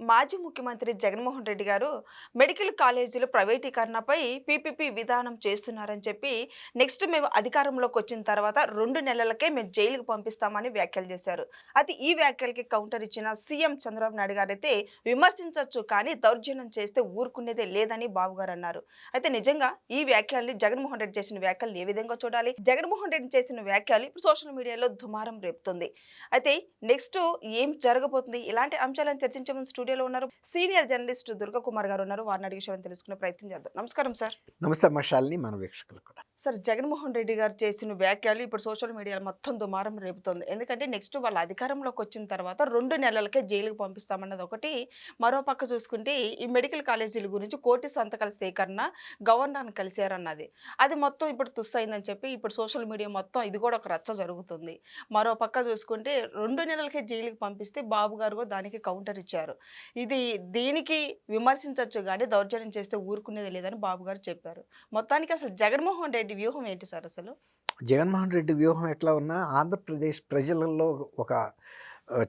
మాజీ ముఖ్యమంత్రి జగన్మోహన్ రెడ్డి గారు మెడికల్ కాలేజీల ప్రైవేటీకరణపై పీపీపీ విధానం చేస్తున్నారని చెప్పి నెక్స్ట్ మేము అధికారంలోకి వచ్చిన తర్వాత రెండు నెలలకే మేము జైలుకు పంపిస్తామని వ్యాఖ్యలు చేశారు. అది ఈ వ్యాఖ్యలకి కౌంటర్ ఇచ్చిన సీఎం చంద్రబాబు నాయుడు గారైతే విమర్శించవచ్చు కానీ దౌర్జన్యం చేస్తే ఊరుకునేదే లేదని బాబు గారు అన్నారు. అయితే నిజంగా ఈ వ్యాఖ్యల్ని జగన్మోహన్ రెడ్డి చేసిన వ్యాఖ్యలు ఏ విధంగా చూడాలి? జగన్మోహన్ రెడ్డి చేసిన వ్యాఖ్యలు ఇప్పుడు సోషల్ మీడియాలో దుమారం రేపుతుంది. అయితే నెక్స్ట్ ఏం జరగబోతుంది? ఇలాంటి అంశాలను చర్చించే ముందు స్టూడియోలో ఉన్నారు. సీనియర్ జర్నలిస్ట్ దుర్గా కుమార్ గారు ఉన్నారు. వారిని అడిగి విషయాలను తెలుసుకునే ప్రయత్నం చేద్దాం. నమస్కారం సార్. నమస్తే మషాల్ని మన వీక్షకులు కూడా. సార్ జగన్మోహన్ రెడ్డి గారు చేసిన వ్యాఖ్యలు ఇప్పుడు సోషల్ మీడియాలో మొత్తం దుమారం రేపుతుంది. ఎందుకంటే నెక్స్ట్ వాళ్ళ అధికారంలోకి వచ్చిన తర్వాత రెండు నెలలకే జైలుకు పంపిస్తామన్నది ఒకటి. మరో పక్క చూసుకుంటే ఈ మెడికల్ కాలేజీల గురించి కోటి సంతకాల సేకరణ గవర్నర్ని కలిశారన్నది. అది మొత్తం ఇప్పుడు తుస్సైందని చెప్పి ఇప్పుడు సోషల్ మీడియా మొత్తం ఇది కూడా ఒక రచ్చ జరుగుతుంది. మరో పక్క చూసుకుంటే రెండు నెలలకే జైలుకి పంపిస్తే బాబు గారు కూడా దానికి కౌంటర్ ఇచ్చారు. ఇది దీనికి విమర్శించవచ్చు కానీ దౌర్జన్యం చేస్తే ఊరుకునేది లేదని బాబు గారు చెప్పారు. మొత్తానికి అసలు జగన్మోహన్ రెడ్డి వ్యూహం ఏంటి సార్ అసలు? జగన్మోహన్ రెడ్డి వ్యూహం ఎట్లా ఉన్నా ఆంధ్రప్రదేశ్ ప్రజలలో ఒక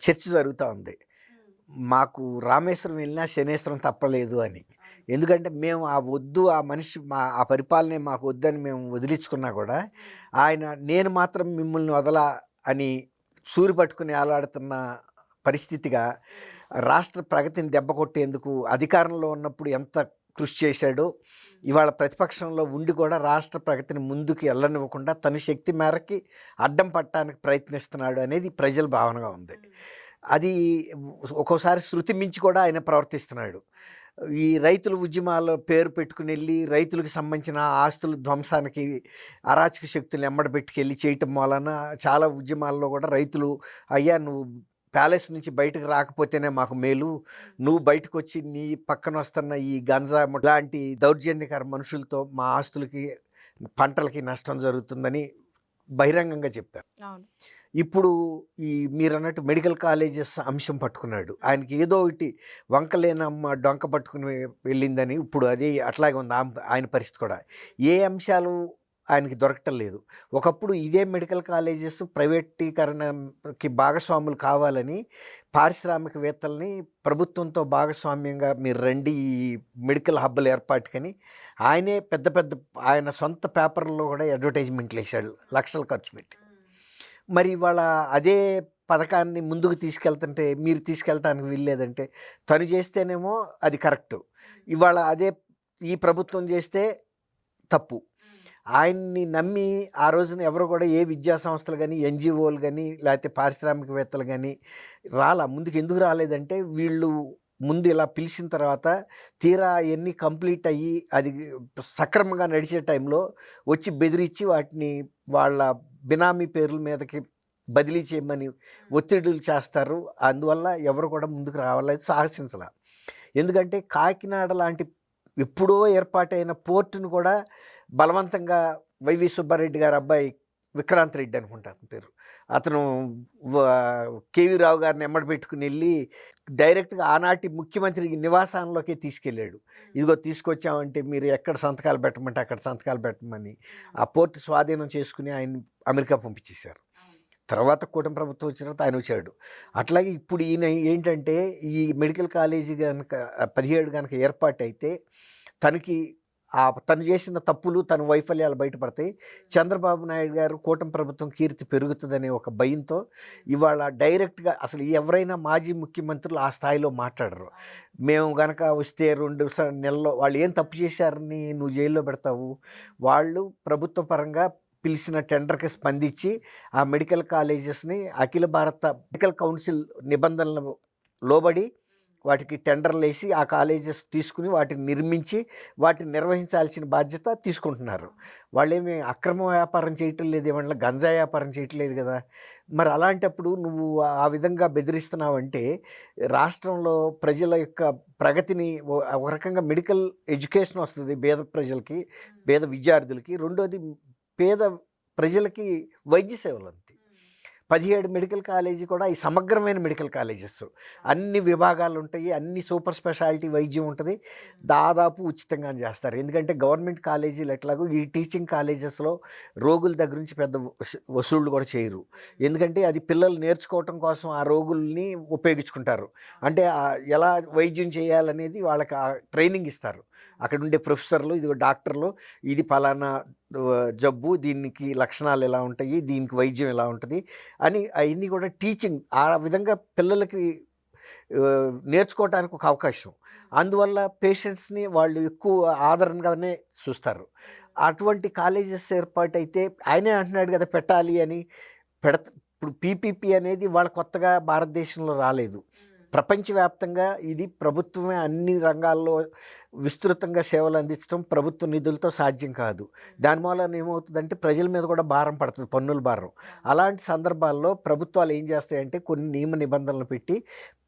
చర్చ జరుగుతూ ఉంది. మాకు రామేశ్వరం వెళ్ళినా శనేశ్వరం తప్పలేదు అని. ఎందుకంటే మేము ఆ వద్దు ఆ మనిషి మా ఆ పరిపాలనే మాకు వద్దని మేము వదిలించుకున్నా కూడా ఆయన నేను మాత్రం మిమ్మల్ని వదల అని సూరి పట్టుకుని ఆలాడుతున్న పరిస్థితిగా రాష్ట్ర ప్రగతిని దెబ్బ కొట్టేందుకు అధికారంలో ఉన్నప్పుడు ఎంత కృషి చేశాడో ఇవాళ ప్రతిపక్షంలో ఉండి కూడా రాష్ట్ర ప్రగతిని ముందుకు వెళ్ళనివ్వకుండా తన శక్తి మేరకి అడ్డం పట్టడానికి ప్రయత్నిస్తున్నాడు అనేది ప్రజల భావనగా ఉంది. అది ఒక్కోసారి శృతి మించి కూడా ఆయన ప్రవర్తిస్తున్నాడు. ఈ రైతుల ఉద్యమాల పేరు పెట్టుకుని వెళ్ళి రైతులకు సంబంధించిన ఆస్తుల ధ్వంసానికి అరాచక శక్తులు ఎమ్మడి పెట్టుకెళ్ళి చేయటం వలన చాలా ఉద్యమాల్లో కూడా రైతులు అయ్యా నువ్వు ప్యాలెస్ నుంచి బయటకు రాకపోతేనే మాకు మేలు. నువ్వు బయటకు వచ్చి నీ పక్కన వస్తున్న ఈ గంజా లాంటి దౌర్జన్యకర మనుషులతో మా ఆస్తులకి పంటలకి నష్టం జరుగుతుందని బహిరంగంగా చెప్పారు. ఇప్పుడు ఈ మీరు అన్నట్టు మెడికల్ కాలేజెస్ అంశం పట్టుకున్నాడు. ఆయనకి ఏదో ఒకటి వంకలేనమ్మ డొంక పట్టుకుని వెళ్ళిందని ఇప్పుడు అది అట్లాగే ఉంది. ఆయన పరిస్థితి కూడా. ఏ అంశాలు ఆయనకి దొరకటం లేదు. ఒకప్పుడు ఇదే మెడికల్ కాలేజెస్ ప్రైవేటీకరణకి భాగస్వాములు కావాలని పారిశ్రామికవేత్తల్ని ప్రభుత్వంతో భాగస్వామ్యంగా మీరు రండి ఈ మెడికల్ హబ్బుల ఏర్పాటుకని ఆయనే పెద్ద పెద్ద ఆయన సొంత పేపర్లో కూడా అడ్వర్టైజ్మెంట్లు వేశాడు లక్షలు ఖర్చు పెట్టి. మరి ఇవాళ అదే పథకాన్ని ముందుకు తీసుకెళ్తుంటే మీరు తీసుకెళ్ళటానికి వీల్లేదంటే తను చేస్తేనేమో అది కరెక్ట్. ఇవాళ అదే ఈ ప్రభుత్వం చేస్తే తప్పు. ఆయన్ని నమ్మి ఆ రోజున ఎవరు కూడా ఏ విద్యా సంస్థలు కానీ ఎన్జిఓలు కానీ లేకపోతే పారిశ్రామికవేత్తలు కానీ రాలా. ముందుకు ఎందుకు రాలేదంటే వీళ్ళు ముందు ఇలా పిలిచిన తర్వాత తీరా ఎన్ని కంప్లీట్ అయ్యి అది సక్రమంగా నడిచే టైంలో వచ్చి బెదిరించి వాటిని వాళ్ళ బినామీ పేర్ల మీదకి బదిలీ చేయమని ఒత్తిడులు చేస్తారు. అందువల్ల ఎవరు కూడా ముందుకు రావాలని సాహసించాల. ఎందుకంటే కాకినాడ లాంటి ఎప్పుడో ఏర్పాటైన పోర్టును కూడా బలవంతంగా వైవి సుబ్బారెడ్డి గారి అబ్బాయి విక్రాంత్ రెడ్డి అనుకుంటాను పేరు. అతను కేవీ రావు గారిని ఎమ్మడి పెట్టుకుని వెళ్ళి డైరెక్ట్గా ఆనాటి ముఖ్యమంత్రి నివాసాల్లోకి తీసుకెళ్ళాడు. ఇదిగో తీసుకొచ్చామంటే మీరు ఎక్కడ సంతకాలు పెట్టమంటే అక్కడ సంతకాలు పెట్టమని ఆ పోర్టు స్వాధీనం చేసుకుని ఆయన అమెరికా పంపించేశారు. తర్వాత కూటమి ప్రభుత్వం వచ్చిన తర్వాత ఆయన వచ్చాడు. అట్లాగే ఇప్పుడు ఈయన ఏంటంటే ఈ మెడికల్ కాలేజీ కనుక పదిహేడు కనుక ఏర్పాటైతే తనకి ఆ తను చేసిన తప్పులు తన వైఫల్యాలు బయటపడతాయి. చంద్రబాబు నాయుడు గారు కూటమి ప్రభుత్వం కీర్తి పెరుగుతుందనే ఒక భయంతో ఇవాళ డైరెక్ట్గా అసలు ఎవరైనా మాజీ ముఖ్యమంత్రులు ఆ స్థాయిలో మాట్లాడరు. మేము గనక వస్తే రెండు నెలల్లో వాళ్ళు ఏం తప్పు చేశారని నువ్వు జైల్లో పెడతావు? వాళ్ళు ప్రభుత్వ పరంగా పిలిచిన టెండర్కి స్పందించి ఆ మెడికల్ కాలేజెస్ని అఖిల భారత మెడికల్ కౌన్సిల్ నిబంధనలు లోబడి వాటికి టెండర్లు వేసి ఆ కాలేజెస్ తీసుకుని వాటిని నిర్మించి వాటిని నిర్వహించాల్సిన బాధ్యత తీసుకుంటున్నారు. వాళ్ళేమి అక్రమ వ్యాపారం చేయటం లేదు ఏమన్నా గంజా వ్యాపారం చేయట్లేదు కదా. మరి అలాంటప్పుడు నువ్వు ఆ విధంగా బెదిరిస్తున్నావంటే రాష్ట్రంలో ప్రజల యొక్క ప్రగతిని ఒక రకంగా మెడికల్ ఎడ్యుకేషన్ వస్తుంది పేద ప్రజలకి పేద విద్యార్థులకి. రెండోది పేద ప్రజలకి వైద్య సేవలు అంతే పదిహేడు మెడికల్ కాలేజీ కూడా ఈ సమగ్రమైన మెడికల్ కాలేజెస్. అన్ని విభాగాలు ఉంటాయి అన్ని సూపర్ స్పెషాలిటీ వైద్యం ఉంటుంది దాదాపు ఉచితంగా చేస్తారు. ఎందుకంటే గవర్నమెంట్ కాలేజీలు ఎట్లాగో ఈ టీచింగ్ కాలేజెస్లో రోగుల దగ్గర నుంచి పెద్ద వసూ- వసూళ్ళు కూడా చేయరు. ఎందుకంటే అది పిల్లలు నేర్చుకోవటం కోసం ఆ రోగుల్ని ఉపయోగించుకుంటారు. అంటే ఎలా వైద్యం చేయాలనేది వాళ్ళకి ఆ ట్రైనింగ్ ఇస్తారు. అక్కడ ఉండే ప్రొఫెసర్లు ఇది డాక్టర్లు ఇది పలానా జబ్బు దీనికి లక్షణాలు ఎలా ఉంటాయి దీనికి వైద్యం ఎలా ఉంటుంది అని అవన్నీ కూడా టీచింగ్ ఆ విధంగా పిల్లలకి నేర్చుకోవటానికి ఒక అవకాశం. అందువల్ల పేషెంట్స్ని వాళ్ళు ఎక్కువ ఆదరణగానే చూస్తారు. అటువంటి కాలేజెస్ ఏర్పాటైతే ఆయనే అంటున్నాడు కదా పెట్టాలి అని పెడత ఇప్పుడు పీపీపీ అనేది వాళ్ళ కొత్తగా భారతదేశంలో రాలేదు. ప్రపంచవ్యాప్తంగా ఇది ప్రభుత్వమే అన్ని రంగాల్లో విస్తృతంగా సేవలు అందించడం ప్రభుత్వ నిధులతో సాధ్యం కాదు. దానివల్ల ఏమవుతుందంటే ప్రజల మీద కూడా భారం పడుతుంది పన్నుల భారం. అలాంటి సందర్భాల్లో ప్రభుత్వాలు ఏం చేస్తాయంటే కొన్ని నియమ నిబంధనలు పెట్టి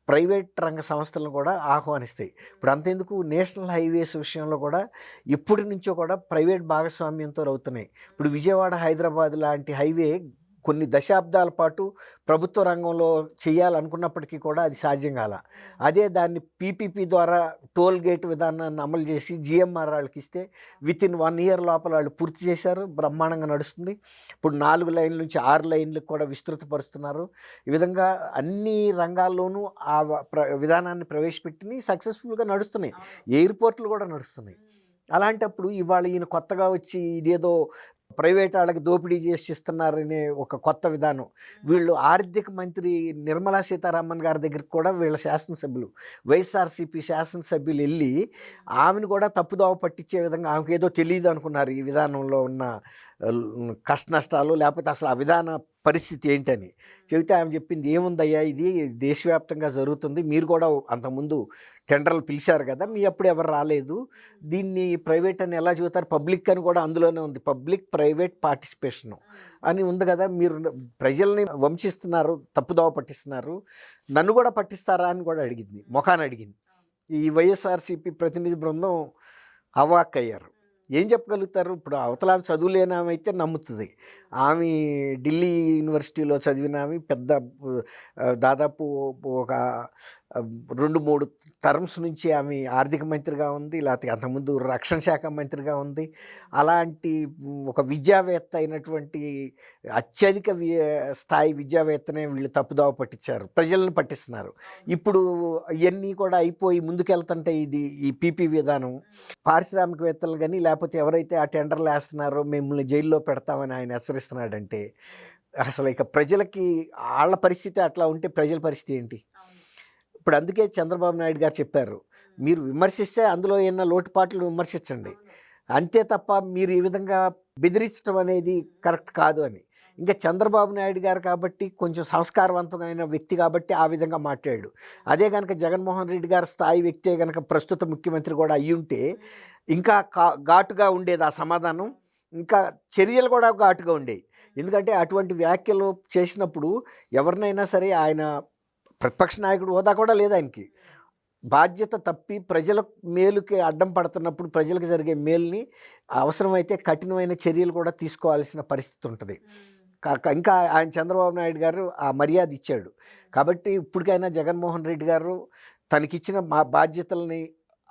ప్రైవేట్ రంగ సంస్థలను కూడా ఆహ్వానిస్తాయి. ఇప్పుడు అంతెందుకు నేషనల్ హైవేస్ విషయంలో కూడా ఇప్పటి నుంచో కూడా ప్రైవేట్ భాగస్వామ్యంతో అవుతున్నాయి. ఇప్పుడు విజయవాడ హైదరాబాద్ లాంటి హైవే కొన్ని దశాబ్దాల పాటు ప్రభుత్వ రంగంలో చేయాలనుకున్నప్పటికీ కూడా అది సాధ్యం కాల. అదే దాన్ని పీపీపీ ద్వారా టోల్ గేట్ విధానాన్ని అమలు చేసి జిఎంఆర్ వాళ్ళకి ఇస్తే విత్ ఇన్ వన్ ఇయర్ లోపల వాళ్ళు పూర్తి చేశారు బ్రహ్మాండంగా నడుస్తుంది. ఇప్పుడు నాలుగు లైన్ల నుంచి ఆరు లైన్లకు కూడా విస్తృతపరుస్తున్నారు ఈ విధంగా అన్ని రంగాల్లోనూ ఆ విధానాన్ని ప్రవేశపెట్టి సక్సెస్ఫుల్గా నడుస్తున్నాయి. ఎయిర్పోర్ట్లు కూడా నడుస్తున్నాయి. అలాంటప్పుడు ఇవాళ ఈయన కొత్తగా వచ్చి ఇదేదో ప్రైవేట్ వాళ్ళకి దోపిడీ చేసి ఇస్తున్నారనే ఒక కొత్త విధానం. వీళ్ళు ఆర్థిక మంత్రి నిర్మలా సీతారామన్ గారి దగ్గరికి కూడా వీళ్ళ శాసనసభ్యులు వైఎస్ఆర్సీపీ శాసనసభ్యులు వెళ్ళి ఆమెను కూడా తప్పుదోవ పట్టించే విధంగా ఆమెకు ఏదో తెలియదు అనుకున్నారు ఈ విధానంలో ఉన్న కష్ట నష్టాలు లేకపోతే అసలు ఆ విధాన పరిస్థితి ఏంటని చెబితే ఆమె చెప్పింది ఏముందయ్యా ఇది? దేశవ్యాప్తంగా జరుగుతుంది. మీరు కూడా అంతకుముందు టెండర్లు పిలిచారు కదా మీ అప్పుడు ఎవరు రాలేదు. దీన్ని ప్రైవేట్ అని ఎలా చెబుతారు? పబ్లిక్ అని కూడా అందులోనే ఉంది. పబ్లిక్ ప్రైవేట్ పార్టిసిపేషన్ అని ఉంది కదా మీరు ప్రజల్ని వంశిస్తున్నారు తప్పుదోవ పట్టిస్తున్నారు. నన్ను కూడా పట్టిస్తారా అని కూడా అడిగింది ముఖాన్ని అడిగింది. ఈ వైఎస్ఆర్సీపీ ప్రతినిధి బృందం అవాక్ అయ్యారు ఏం చెప్పగలుగుతారు? ఇప్పుడు అవతల ఆమె చదువులేని ఆమె అయితే నమ్ముతుంది. ఆమె ఢిల్లీ యూనివర్సిటీలో చదివిన ఆమె పెద్ద దాదాపు ఒక రెండు మూడు టర్మ్స్ నుంచి ఆమె ఆర్థిక మంత్రిగా ఉంది లేకపోతే అంతకుముందు రక్షణ శాఖ మంత్రిగా ఉంది. అలాంటి ఒక విద్యావేత్త అయినటువంటి అత్యధిక స్థాయి విద్యావేత్తనే వీళ్ళు తప్పుదావ పట్టించారు. ప్రజలను పట్టిస్తున్నారు. ఇప్పుడు ఇవన్నీ కూడా అయిపోయి ముందుకెళ్తుంటే ఇది ఈ పీపీ విధానం. పారిశ్రామికవేత్తలు కానీ లేకపోతే ఎవరైతే ఆ టెండర్లు వేస్తున్నారో మిమ్మల్ని జైల్లో పెడతామని ఆయన హెచ్చరిస్తున్నాడంటే అసలు ఇక ప్రజలకి వాళ్ళ పరిస్థితి అట్లా ఉంటే ప్రజల పరిస్థితి ఏంటి? ఇప్పుడు అందుకే చంద్రబాబు నాయుడు గారు చెప్పారు మీరు విమర్శిస్తే అందులో ఏమైనా లోటుపాట్లు విమర్శించండి. అంతే తప్ప మీరు ఈ విధంగా బెదిరించడం అనేది కరెక్ట్ కాదు అని. ఇంకా చంద్రబాబు నాయుడు గారు కాబట్టి కొంచెం సంస్కారవంతమైన వ్యక్తి కాబట్టి ఆ విధంగా మాట్లాడాడు. అదే కనుక జగన్మోహన్ రెడ్డి గారి స్థాయి వ్యక్తే కనుక ప్రస్తుత ముఖ్యమంత్రి కూడా అయ్యి ఉంటే ఇంకా ఘాటుగా ఉండేది ఆ సమాధానం. ఇంకా చర్యలు కూడా ఘాటుగా ఉండేవి ఎందుకంటే అటువంటి వ్యాఖ్యలు చేసినప్పుడు ఎవరినైనా సరే ఆయన ప్రతిపక్ష నాయకుడు హోదా కూడా లేదు ఆయనకి. బాధ్యత తప్పి ప్రజల మేలుకి అడ్డం పడుతున్నప్పుడు ప్రజలకు జరిగే మేలుని అవసరమైతే కఠినమైన చర్యలు కూడా తీసుకోవాల్సిన పరిస్థితి ఉంటుంది. ఇంకా ఆయన చంద్రబాబు నాయుడు గారు ఆ మర్యాద ఇచ్చాడు. కాబట్టి ఇప్పటికైనా జగన్మోహన్ రెడ్డి గారు తనకిచ్చిన మా బాధ్యతల్ని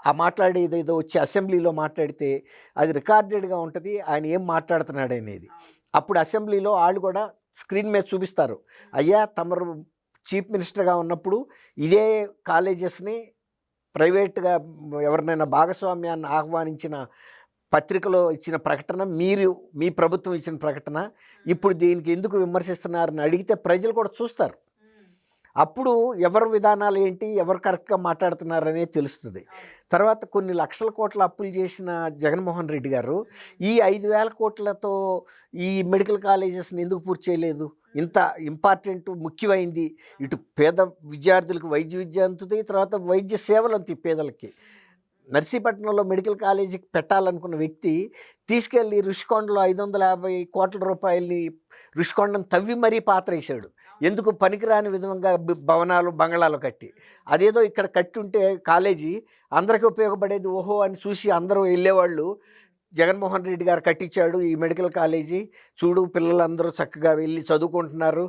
ఆ మాట్లాడేది ఏదో వచ్చి అసెంబ్లీలో మాట్లాడితే అది రికార్డెడ్గా ఉంటుంది ఆయన ఏం మాట్లాడుతున్నాడు అనేది. అప్పుడు అసెంబ్లీలో వాళ్ళు కూడా స్క్రీన్ మీద చూపిస్తారు. అయ్యా తమరు చీఫ్ మినిస్టర్గా ఉన్నప్పుడు ఇదే కాలేజెస్ని ప్రైవేట్గా ఎవరినైనా భాగస్వామ్యాన్ని ఆహ్వానించిన పత్రికలో ఇచ్చిన ప్రకటన మీరు మీ ప్రభుత్వం ఇచ్చిన ప్రకటన ఇప్పుడు దీనికి ఎందుకు విమర్శిస్తున్నారని అడిగితే ప్రజలు కూడా చూస్తారు. అప్పుడు ఎవరి విధానాలు ఏంటి ఎవరు కరెక్ట్గా మాట్లాడుతున్నారు అనేది తెలుస్తుంది తర్వాత కొన్ని లక్షల కోట్ల అప్పులు చేసిన జగన్మోహన్ రెడ్డి గారు ఈ ఐదు వేల కోట్లతో ఈ మెడికల్ కాలేజెస్ని ఎందుకు పూర్తి చేయలేదు? ఇంత ఇంపార్టెంట్ ముఖ్యమైంది. ఇటు పేద విద్యార్థులకు వైద్య విద్య అందుతుంది తర్వాత వైద్య సేవలు అందుతాయి పేదలకి. నర్సీపట్నంలో మెడికల్ కాలేజీకి పెట్టాలనుకున్న వ్యక్తి తీసుకెళ్ళి రుషికొండలో ఐదు వందల యాభై కోట్ల రూపాయలని రుషికొండను తవ్వి మరీ పాత్ర వేసాడు ఎందుకు పనికిరాని విధంగా భవనాలు బంగళాలు కట్టి. అదేదో ఇక్కడ కట్టి ఉంటే కాలేజీ అందరికీ ఉపయోగపడేది ఓహో అని చూసి అందరూ వెళ్ళేవాళ్ళు. జగన్మోహన్ రెడ్డి గారు కట్టించాడు ఈ మెడికల్ కాలేజీ. చూడు పిల్లలందరూ చక్కగా వెళ్ళి చదువుకుంటున్నారు.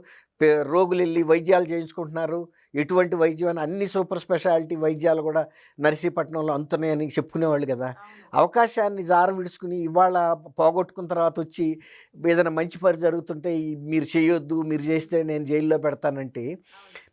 రోగులు వెళ్ళి వైద్యాలు చేయించుకుంటున్నారు. ఎటువంటి వైద్యం అని అన్ని సూపర్ స్పెషాలిటీ వైద్యాలు కూడా నర్సీపట్నంలో అంతున్నాయని చెప్పుకునేవాళ్ళు కదా. అవకాశాన్ని జార విడుచుకుని ఇవాళ పోగొట్టుకున్న తర్వాత వచ్చి ఏదైనా మంచి పని జరుగుతుంటే మీరు చేయొద్దు మీరు చేస్తే నేను జైల్లో పెడతానంటే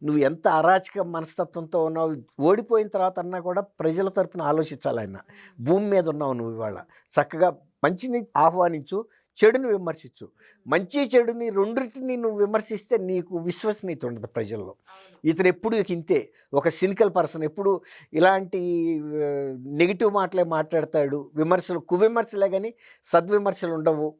నువ్వు ఎంత అరాచక మనస్తత్వంతో ఉన్నావు ఓడిపోయిన తర్వాత అన్నా కూడా ప్రజల తరపున ఆలోచించాలి ఆయన. భూమి మీద ఉన్నావు నువ్వు ఇవాళ. చక్కగా మంచిని ఆహ్వానించు. చెడుని విమర్శించు. మంచి చెడుని రెండింటిని నువ్వు విమర్శిస్తే నీకు విశ్వసనీయత ఉండదు ప్రజల్లో. ఇతను ఎప్పుడు ఇంతే. ఒక సినికల్ పర్సన్ ఎప్పుడు ఇలాంటి నెగిటివ్ మాటలే మాట్లాడతాడు. విమర్శలు కువిమర్శలే కానీ సద్విమర్శలు ఉండవు.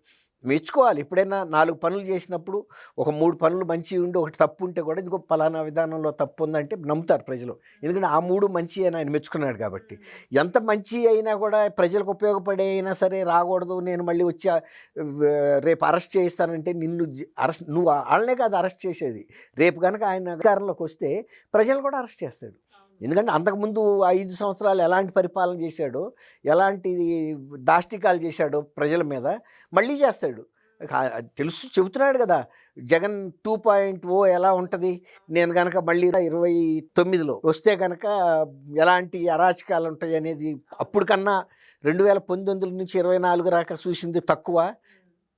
మెచ్చుకోవాలి. ఎప్పుడైనా నాలుగు పనులు చేసినప్పుడు ఒక మూడు పనులు మంచి ఉండి ఒకటి తప్పు ఉంటే కూడా ఇంకో పలానా విధానంలో తప్పు ఉందంటే నమ్ముతారు ప్రజలు. ఎందుకంటే ఆ మూడు మంచి అని ఆయన మెచ్చుకున్నాడు కాబట్టి. ఎంత మంచి అయినా కూడా ప్రజలకు ఉపయోగపడే అయినా సరే రాకూడదు నేను మళ్ళీ వచ్చి రేపు అరెస్ట్ చేయిస్తానంటే నిన్ను అరెస్ట్ నువ్వు వాళ్ళనే కాదు అరెస్ట్ చేసేది. రేపు కనుక ఆయన అధికారంలోకి వస్తే ప్రజలు కూడా అరెస్ట్ చేస్తాడు. ఎందుకంటే అంతకుముందు ఐదు సంవత్సరాలు ఎలాంటి పరిపాలన చేశాడో ఎలాంటి దాష్టికాలు చేశాడో ప్రజల మీద మళ్ళీ చేస్తాడు. తెలుసు చెబుతున్నాడు కదా జగన్ టూ పాయింట్ ఓ ఎలా ఉంటుంది? నేను కనుక మళ్ళీ ఇరవై తొమ్మిదిలో వస్తే కనుక ఎలాంటి అరాచకాలు ఉంటాయి అనేది అప్పుడు కన్నా రెండు వేల పంతొమ్మిది నుంచి ఇరవై నాలుగు రాక చూసింది తక్కువ.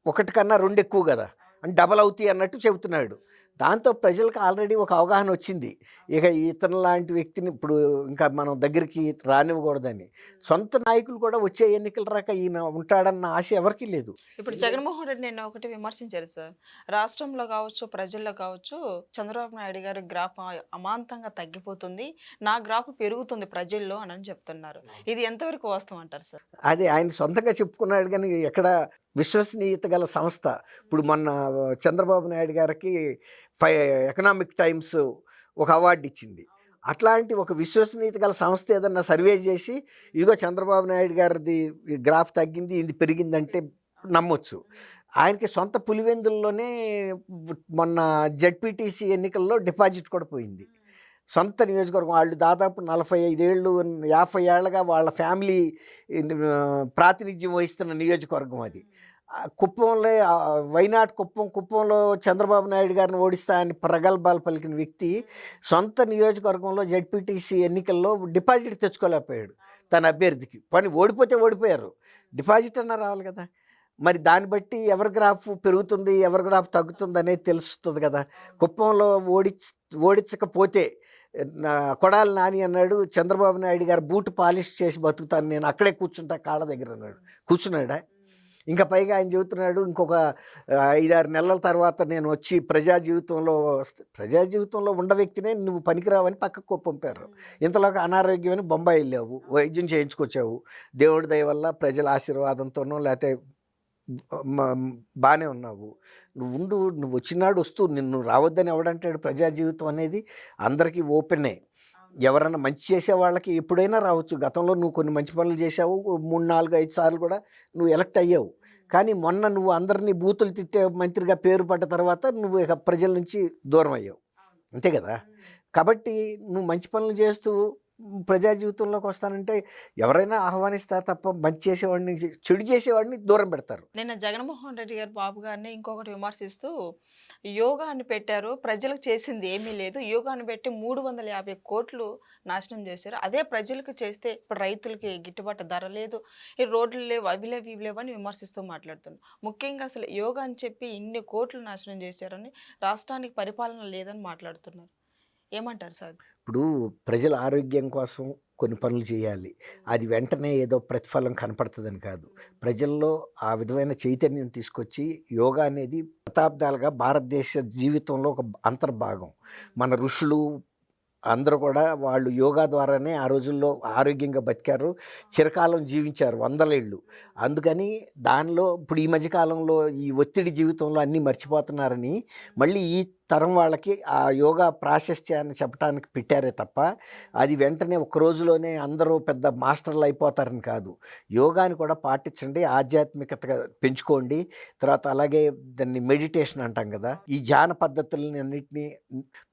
ఒకటి కన్నా రెండు ఎక్కువ కదా. అంటే డబల్ అవుతాయి అన్నట్టు చెబుతున్నాడు. దాంతో ప్రజలకు ఆల్రెడీ ఒక అవగాహన వచ్చింది. ఇక ఇతను లాంటి వ్యక్తిని ఇప్పుడు ఇంకా మనం దగ్గరికి రానివ్వకూడదని. సొంత నాయకులు కూడా వచ్చే ఎన్నికల రాక ఈయన ఉంటాడన్న ఆశ ఎవరికీ లేదు. ఇప్పుడు జగన్మోహన్ రెడ్డి నిన్న ఒకటి విమర్శించారు సార్. రాష్ట్రంలో కావచ్చు ప్రజల్లో కావచ్చు చంద్రబాబు నాయుడు గారి గ్రాఫ్ అమాంతంగా తగ్గిపోతుంది. నా గ్రాఫ్ పెరుగుతుంది ప్రజల్లో అని అని చెప్తున్నారు. ఇది ఎంతవరకు వాస్తవం అంటారు సార్? అది ఆయన సొంతంగా చెప్పుకున్నాడు కానీ ఎక్కడ విశ్వసనీయత గల సంస్థ. ఇప్పుడు మొన్న చంద్రబాబు నాయుడు గారికి ఫై ఎకనామిక్ టైమ్స్ ఒక అవార్డు ఇచ్చింది. అట్లాంటి ఒక విశ్వసనీయత గల సంస్థ ఏదన్నా సర్వే చేసి ఇదిగో చంద్రబాబు నాయుడు గారిది గ్రాఫ్ తగ్గింది ఇది పెరిగిందంటే నమ్మొచ్చు. ఆయనకి సొంత పులివెందుల్లోనే మొన్న జడ్పీటీసీ ఎన్నికల్లో డిపాజిట్ కూడా పోయింది. సొంత నియోజకవర్గం వాళ్ళు దాదాపు నలభై ఐదేళ్ళు యాభై ఏళ్ళగా వాళ్ళ ఫ్యామిలీ ప్రాతినిధ్యం వహిస్తున్న నియోజకవర్గం అది. కుప్పంలో ఆ, వైనాడ్ కుప్పం కుప్పంలో చంద్రబాబు నాయుడు గారిని ఓడిస్తా అని ప్రగల్భాలు పలికిన వ్యక్తి సొంత నియోజకవర్గంలో జడ్పీటీసీ ఎన్నికల్లో డిపాజిట్ తెచ్చుకోలేకపోయాడు తన అభ్యర్థికి. పని ఓడిపోతే ఓడిపోయారు. డిపాజిట్ అన్న రావాలి కదా. మరి దాన్ని బట్టి ఎవరి గ్రాఫ్ పెరుగుతుంది ఎవరి గ్రాఫ్ తగ్గుతుంది అనేది తెలుస్తుంది కదా. కుప్పంలో ఓడి ఓడించకపోతే కొడాలి నాని అన్నాడు చంద్రబాబు నాయుడు గారు బూట్ పాలిష్ చేసి బతుకుతాను నేను అక్కడే కూర్చుంటా కాళ్ళ దగ్గర అన్నాడు. కూర్చున్నాడా? ఇంకా పైగా ఆయన చెబుతున్నాడు ఇంకొక ఐదారు నెలల తర్వాత నేను వచ్చి ప్రజా జీవితంలో వస్త- ప్రజా జీవితంలో ఉండ వ్యక్తినే నువ్వు పనికిరావని పక్కకు పంపారు. ఇంతలోకి అనారోగ్యం అని బొంబాయి వెళ్ళావు వైద్యం చేయించుకొచ్చావు. దేవుడి దయ వల్ల ప్రజల ఆశీర్వాదంతోనో లేకపోతే బాగానే ఉన్నావు. నువ్వు ఉండు నువ్వు వచ్చినాడు వస్తూ నిన్ను రావద్దని ఎవడంటాడు ప్రజా జీవితం అనేది? అందరికీ ఓపెనే. ఎవరన్నా మంచి చేసే వాళ్ళకి ఎప్పుడైనా రావచ్చు. గతంలో నువ్వు కొన్ని మంచి పనులు చేసావు మూడు నాలుగు ఐదు సార్లు కూడా నువ్వు ఎలక్ట్ అయ్యావు. కానీ మొన్న నువ్వు అందరినీ బూతులు తిట్టే మంత్రిగా పేరు పడ్డ తర్వాత నువ్వు ఇక ప్రజల నుంచి దూరం అయ్యావు. అంతే కదా? కాబట్టి నువ్వు మంచి పనులు చేస్తూ ప్రజా జీవితంలోకి వస్తానంటే ఎవరైనా ఆహ్వానిస్తారు తప్ప మంచి చేసేవాడిని చెడు చేసేవాడిని దూరం పెడతారు. నిన్న జగన్మోహన్ రెడ్డి గారు బాబు గారిని ఇంకొకటి విమర్శిస్తూ యోగాని పెట్టారు ప్రజలకు చేసింది ఏమీ లేదు యోగాని పెట్టి మూడు వందల యాభై కోట్లు నాశనం చేశారు. అదే ప్రజలకు చేస్తే ఇప్పుడు రైతులకి గిట్టుబాటు ధర లేదు ఈ రోడ్లు లేవు అవి లేవు ఇవి లేవు అని విమర్శిస్తూ మాట్లాడుతున్నారు. ముఖ్యంగా అసలు యోగా అని చెప్పి ఇన్ని కోట్లు నాశనం చేశారని రాష్ట్రానికి పరిపాలన లేదని మాట్లాడుతున్నారు. ఏమంటారు సార్? ఇప్పుడు ప్రజల ఆరోగ్యం కోసం కొన్ని పనులు చేయాలి. అది వెంటనే ఏదో ప్రతిఫలం కనపడుతుందని కాదు. ప్రజల్లో ఆ విధమైన చైతన్యం తీసుకొచ్చి యోగా అనేది శతాబ్దాలుగా భారతదేశ జీవితంలో ఒక అంతర్భాగం. మన ఋషులు అందరూ కూడా వాళ్ళు యోగా ద్వారానే ఆ రోజుల్లో ఆరోగ్యంగా బతికారు. చిరకాలం జీవించారు వందలేళ్ళు. అందుకని దానిలో ఇప్పుడు ఈ మధ్యకాలంలో ఈ ఒత్తిడి జీవితంలో అన్నీ మర్చిపోతున్నారని మళ్ళీ ఈ తరం వాళ్ళకి ఆ యోగా ప్రాశస్త్యాన్ని చెప్పడానికి పెట్టారే తప్ప అది వెంటనే ఒక రోజులోనే అందరూ పెద్ద మాస్టర్లు అయిపోతారని కాదు. యోగాని కూడా పాటించండి ఆధ్యాత్మికత పెంచుకోండి. తర్వాత అలాగే దాన్ని మెడిటేషన్ అంటాం కదా ఈ ధ్యాన పద్ధతులని అన్నింటినీ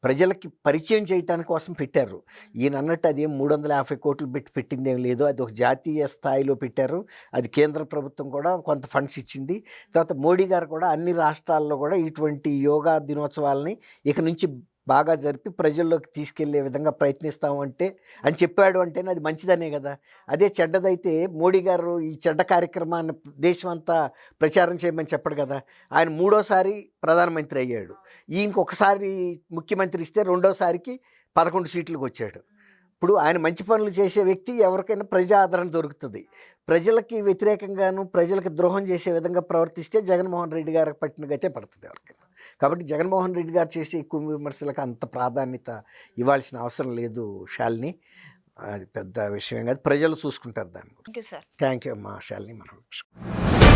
ప్రజలకి పరిచయం చేయటానికి కోసం పెట్టారు. ఈయన అన్నట్టు అది మూడు వందల యాభై కోట్లు పెట్టి పెట్టింది ఏం లేదు అది ఒక జాతీయ స్థాయిలో పెట్టారు. అది కేంద్ర ప్రభుత్వం కూడా కొంత ఫండ్స్ ఇచ్చింది. తర్వాత మోడీ గారు కూడా అన్ని రాష్ట్రాల్లో కూడా ఇటువంటి యోగా దినోత్సవాలని పరిపాలనని ఇక నుంచి బాగా జరిపి ప్రజల్లోకి తీసుకెళ్ళే విధంగా ప్రయత్నిస్తాము అంటే అని చెప్పాడు అంటేనే అది మంచిదనే కదా. అదే చెడ్డదైతే మోడీ గారు ఈ చెడ్డ కార్యక్రమాన్ని దేశం అంతా ప్రచారం చేయమని చెప్పడు కదా. ఆయన మూడోసారి ప్రధానమంత్రి అయ్యాడు. ఇంకొకసారి ముఖ్యమంత్రి ఇస్తే రెండోసారికి పదకొండు సీట్లకు వచ్చాడు. ఇప్పుడు ఆయన మంచి పనులు చేసే వ్యక్తి ఎవరికైనా ప్రజా ఆదరణ దొరుకుతుంది. ప్రజలకి వ్యతిరేకంగాను ప్రజలకు ద్రోహం చేసే విధంగా ప్రవర్తిస్తే జగన్మోహన్ రెడ్డి గారికి పట్టిన గతే పడుతుంది ఎవరికైనా. కాబట్టి జగన్మోహన్ రెడ్డి గారు చేసే ఎక్కువ విమర్శలకు అంత ప్రాధాన్యత ఇవ్వాల్సిన అవసరం లేదు శాలిని. అది పెద్ద విషయం కాదు. ప్రజలు చూసుకుంటారు దాన్ని. Thank you sir thank you అమ్మా శాలిని మనం